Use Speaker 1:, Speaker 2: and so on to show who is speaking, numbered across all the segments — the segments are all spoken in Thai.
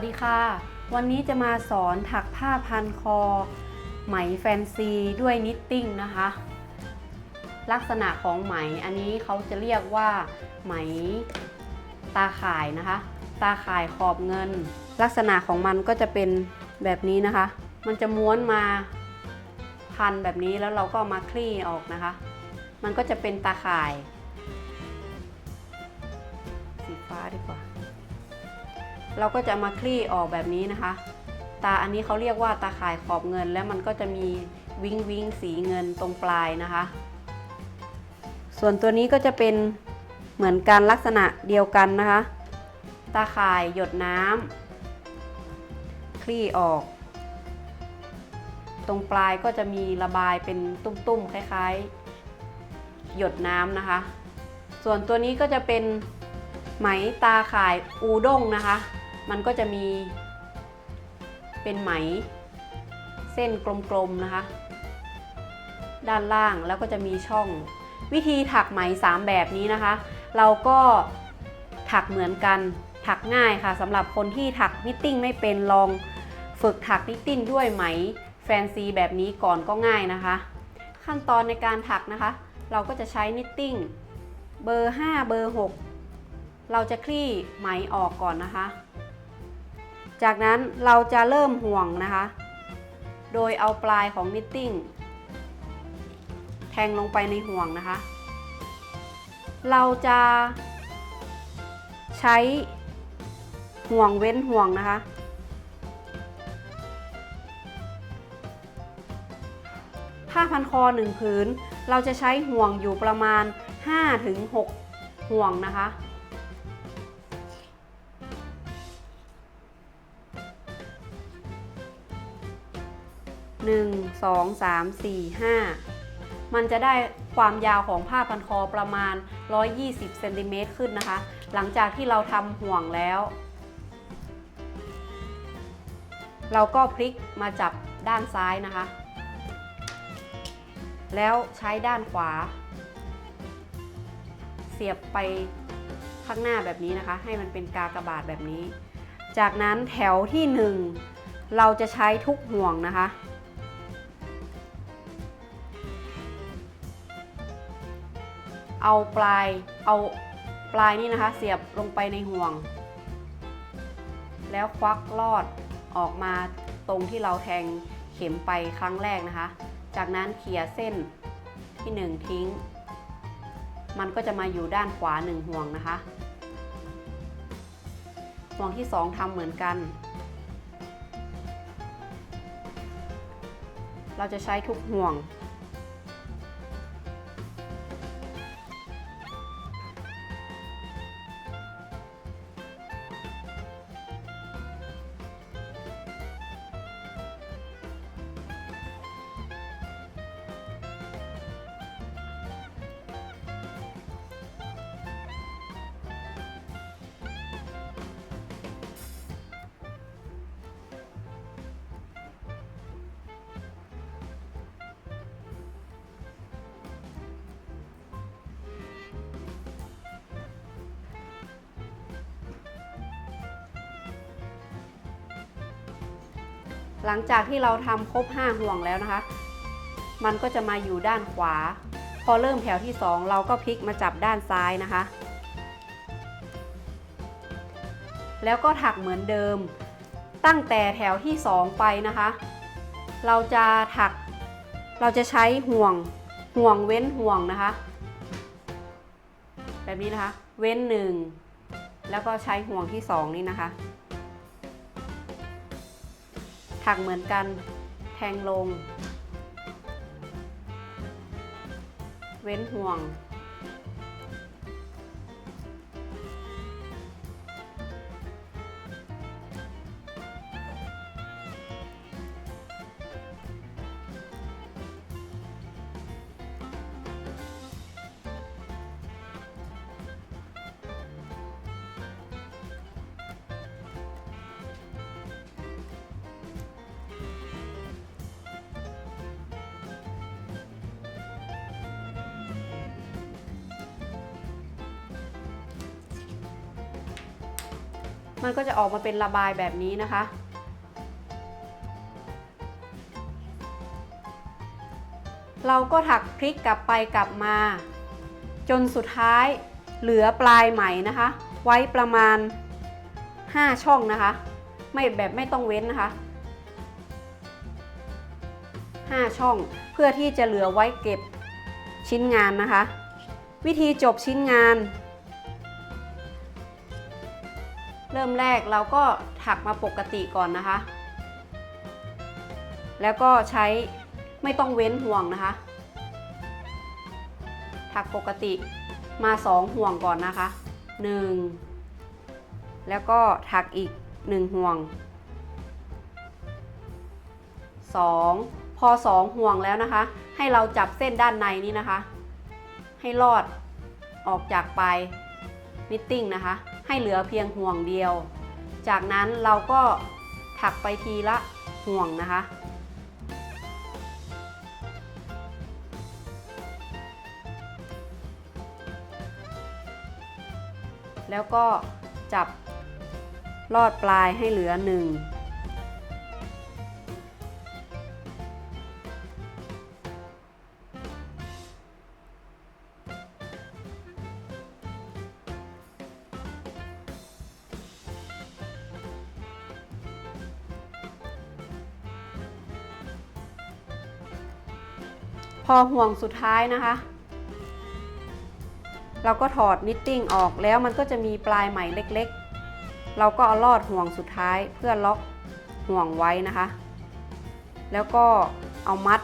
Speaker 1: วัสดีค่ะ วันนี้จะมาสอนถักผ้าพันคอ ไหมแฟนซีด้วยนิตติ้งนะคะ ลักษณะของไหมอันนี้เขาจะเรียกว่า ไหมตาข่ายนะคะ ตาข่ายขอบเงิน ลักษณะของมันก็จะเป็นแบบนี้นะคะ มันจะม้วนมาพันแบบนี้แล้วเราก็มาคลี่ออกนะคะ มันก็จะเป็นตาข่าย สีฟ้าดีกว่า เราก็จะมาคลี่ออกแบบนี้นะคะ ตาอันนี้เขาเรียกว่าตาข่ายขอบเงิน แล้วมันก็จะมีวิงวิงสีเงินตรงปลายนะคะ ส่วนตัวนี้ก็จะเป็นเหมือนกันลักษณะเดียวกันนะคะ ตาข่ายหยดน้ำคลี่ออก ตรงปลายก็จะมีระบายเป็นตุ้มๆคล้ายๆ หยดน้ำนะคะ ส่วนตัวนี้ก็จะเป็นไหมตาข่ายอูด้งนะคะ มันก็จะมีเป็นไหมเส้นกลมๆนะคะ ด้านล่างแล้วก็จะมีช่อง วิธีถักไหม 3 แบบนี้นะคะ เราก็ถักเหมือนกันถักง่ายค่ะสำหรับคนที่ถักนิตติ้งไม่เป็นลองฝึกถักนิตติ้งด้วยไหมแฟนซีแบบนี้ก่อนก็ง่ายนะคะ ขั้นตอนในการถักนะคะ เราก็จะใช้นิตติ้งเบอร์ 5 เบอร์ 6 เราจะคลี่ไหมออกก่อนนะคะ จากนั้นเราจะเริ่มห่วงนะคะ โดยเอาปลายของนิตติ้งแทงลงไปในห่วงนะคะ เราจะใช้ห่วงเว้นห่วงนะคะ ผ้าพันคอหนึ่งผืน เราจะใช้ห่วงอยู่ประมาณ 5-6 ห่วงนะคะ 1 2 3 4 5 มันจะได้ความยาวของผ้าพันคอประมาณ 120เซนติเมตรขึ้นนะคะ หลังจากที่เราทำห่วงแล้ว เราก็พลิกมาจับด้านซ้ายนะคะ แล้วใช้ด้านขวา เสียบไปข้างหน้าแบบนี้นะคะ ให้มันเป็นกากระบาทแบบนี้ จากนั้นแถวที่ 1 เราจะใช้ทุกห่วงนะคะ เอาปลาย เอาปลายนี่นะคะ เสียบลงไปในห่วง แล้วควักลอดออกมาตรงที่เราแทงเข็มไปครั้งแรกนะคะ จากนั้นเขี่ยเส้นที่ 1 ทิ้ง มันก็จะมาอยู่ด้านขวา 1 ห่วงนะคะ ห่วงที่ 2ทำเหมือนกัน เราจะใช้ทุกห่วง หลังจากที่เราทำครบ 5 ห่วงแล้วนะคะ มันก็จะมาอยู่ด้านขวา พอเริ่มแถวที่ 2 เราก็พลิกมาจับด้านซ้ายนะคะ แล้วก็ถักเหมือนเดิม ตั้งแต่แถวที่ 2 ไปนะคะ เราจะถัก เราจะใช้ห่วง ห่วงเว้นห่วงนะคะ แบบนี้นะคะ เว้น 1 แล้วก็ใช้ห่วงที่ 2 นี่นะคะ ถักเหมือนกันแทงลง เว้นห่วง มันก็จะออกมาเป็นระบายแบบนี้นะคะ เราก็ถักพลิกกลับไปกลับมา จนสุดท้ายเหลือปลายไหมนะคะ ไว้ประมาณ 5 ช่องนะคะ ไม่แบบไม่ต้องเว้นนะคะ 5 ช่องเพื่อที่จะเหลือไว้เก็บชิ้นงานนะคะ วิธีจบชิ้นงาน ริ่มแรกเราก็ถักมาปกติก่อนนะคะ แล้วก็ใช้ไม่ต้องเว้นห่วงนะคะ ถักปกติมาสองห่วงก่อนนะคะ 1 แล้วก็ถักอีก 1 ห่วง 2 พอ 2 ห่วงแล้วนะคะ ให้เราจับเส้นด้านในนี้นะคะ ให้ลอดออกจากปลายนิตติ้งนะคะ ให้เหลือเพียงห่วงเดียว จากนั้นเราก็ถักไปทีละห่วงนะคะ แล้วก็จับลอดปลายให้เหลือหนึ่ง พอห่วงสุดท้ายนะคะ เราก็ถอดนิตติ้งออกแล้วมันก็จะมีปลายไหมเล็กๆ เราก็เอาลอดห่วงสุดท้ายเพื่อล็อกห่วงไว้นะคะ แล้วก็เอามัด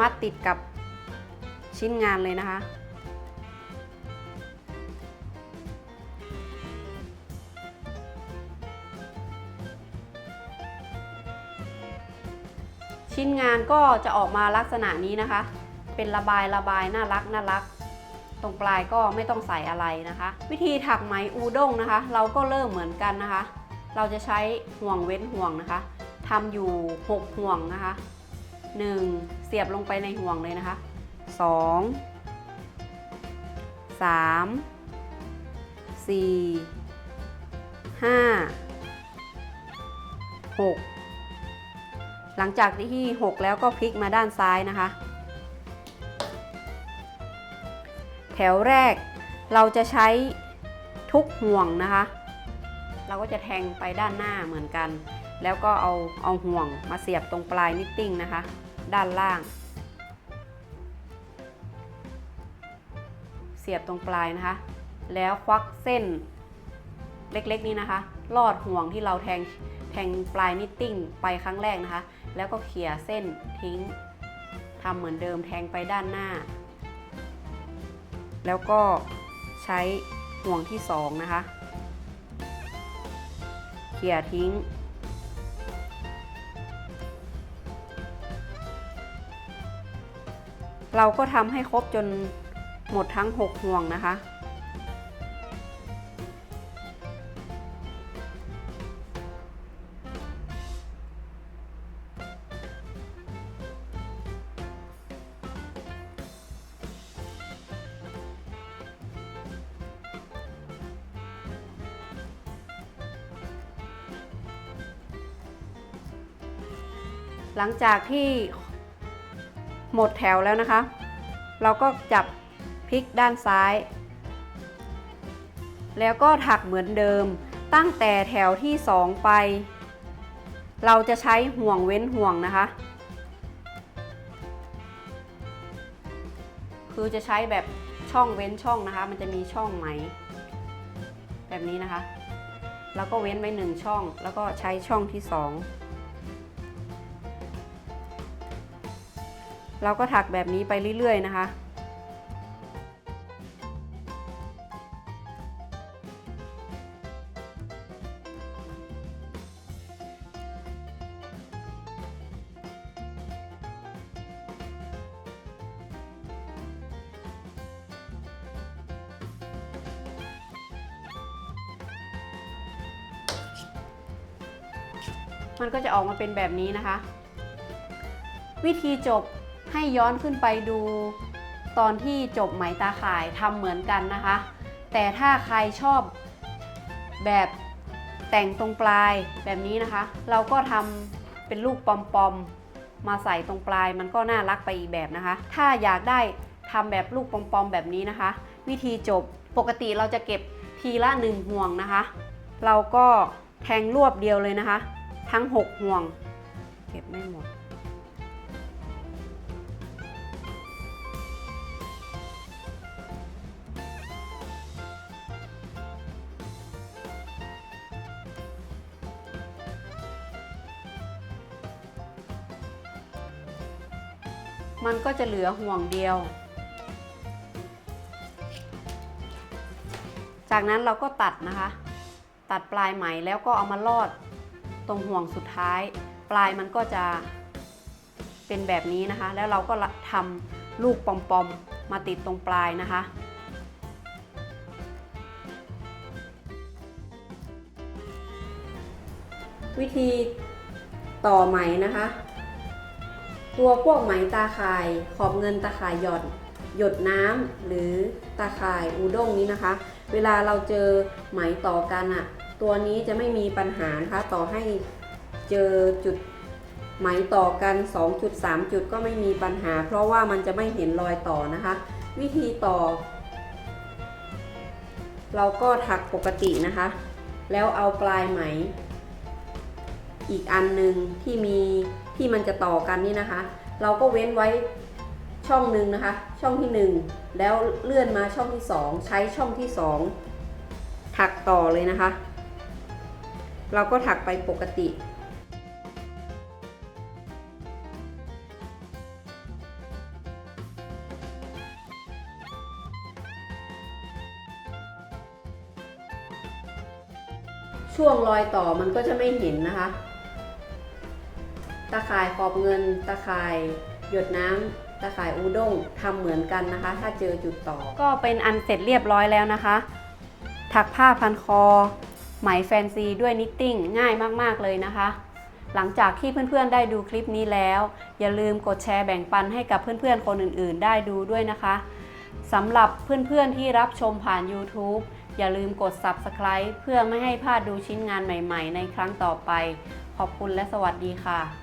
Speaker 1: มัดติดกับชิ้นงานเลยนะคะ ชิ้นงานก็จะออกมาลักษณะนี้นะคะ เป็นระบายระบายน่ารักน่ารัก ตรงปลายก็ไม่ต้องใส่อะไรนะคะ วิธีถักไหมอูด้งนะคะ เราก็เริ่มเหมือนกันนะคะ เราจะใช้ห่วงเว้นห่วงนะคะทำอยู่ 6 ห่วงนะคะ 1. เสียบลงไปในห่วงเลยนะคะ 2 3 4 5 6 หลังจากที่6แล้วก็พลิกมาด้านซ้ายนะคะ แถวแรกเราจะใช้ทุกห่วงนะคะ เราก็จะแทงไปด้านหน้าเหมือนกัน แล้วก็เอาเอาห่วงมาเสียบตรงปลายนิตติ้งนะคะ ด้านล่าง เสียบตรงปลายนะคะ แล้วควักเส้นเล็กๆนี้นะคะ ลอดห่วงที่เราแทงแทงปลายนิตติ้งไปครั้งแรกนะคะ แล้วก็เขี่ยเส้นทิ้งทำเหมือนเดิมแทงไปด้านหน้า แล้วก็ใช้ห่วงที่สองนะคะ เขี่ยทิ้ง เราก็ทำให้ครบจนหมดทั้ง 6 ห่วงนะคะ หลังจากที่หมดแถวแล้วนะคะ เราก็จับพลิกด้านซ้าย แล้วก็ถักเหมือนเดิม ตั้งแต่แถวที่ 2 ไป เราจะใช้ห่วงเว้นห่วงนะคะ คือจะใช้แบบช่องเว้นช่องนะคะ มันจะมีช่องไหม แบบนี้นะคะ แล้วก็เว้นไว้หนึ่งช่อง แล้วก็ใช้ช่องที่สอง เราก็ถักแบบนี้ไปเรื่อยๆนะคะมันก็จะออกมาเป็นแบบนี้นะคะ วิธีจบ ให้ย้อนขึ้นไปดูตอนที่จบไหมตาข่ายทำเหมือนกันนะคะ แต่ถ้าใครชอบแบบแต่งตรงปลายแบบนี้นะคะ เราก็ทำเป็นลูกปอมๆมาใส่ตรงปลายมันก็น่ารักไปอีกแบบนะคะ ถ้าอยากได้ทำแบบลูกปอมๆแบบนี้นะคะ วิธีจบปกติเราจะเก็บทีละหนึ่งห่วงนะคะ เราก็แทงรวบเดียวเลยนะคะ ทั้ง 6 ห่วง เก็บไม่หมด มันก็จะเหลือห่วงเดียว จากนั้นเราก็ตัดนะคะ ตัดปลายไหมแล้วก็เอามาลอดตรงห่วงสุดท้าย ปลายมันก็จะเป็นแบบนี้นะคะ แล้วเราก็ทำลูกปอมๆมาติดตรงปลายนะคะวิธีต่อไหมนะคะ ตัวพวกไหมตาข่ายขอบเงินตาข่ายหย่อน หยดน้ำหรือตาข่ายอูด้งนี้นะคะ เวลาเราเจอไหมต่อกันอะตัวนี้จะไม่มีปัญหานะคะต่อให้เจอจุดไหมต่อกัน 2 จุด 3 จุดก็ไม่มีปัญหา เพราะว่ามันจะไม่เห็นรอยต่อนะคะ วิธีต่อ เราก็ถักปกตินะคะ แล้วเอาปลายไหม อีกอันหนึ่งที่มี ที่มันจะต่อกันนี่นะคะ เราก็เว้นไว้ช่องหนึ่งนะคะ ช่องที่หนึ่งแล้วเลื่อนมาช่องที่สองใช้ช่องที่สองถักต่อเลยนะคะ เราก็ถักไปปกติช่วงรอยต่อมันก็จะไม่เห็นนะคะ ตาข่ายขอบเงินตาข่ายหยดน้ำตาข่ายอูด้งทำเหมือนกันนะคะ ถ้าเจอจุดต่อ ก็เป็นอันเสร็จเรียบร้อยแล้วนะคะ ถักผ้าพันคอ ไหมแฟนซีด้วยนิตติ้งง่ายมากๆเลยนะคะ หลังจากที่เพื่อนๆได้ดูคลิปนี้แล้ว อย่าลืมกดแชร์แบ่งปันให้กับเพื่อนๆคนอื่นๆ ได้ดูด้วยนะคะสำหรับเพื่อนๆที่รับชมผ่าน YouTube อย่าลืมกด Subscribe เพื่อไม่ให้พลาดดูชิ้นงานใหม่ๆ ในครั้งต่อไป ขอบคุณและสวัสดีค่ะ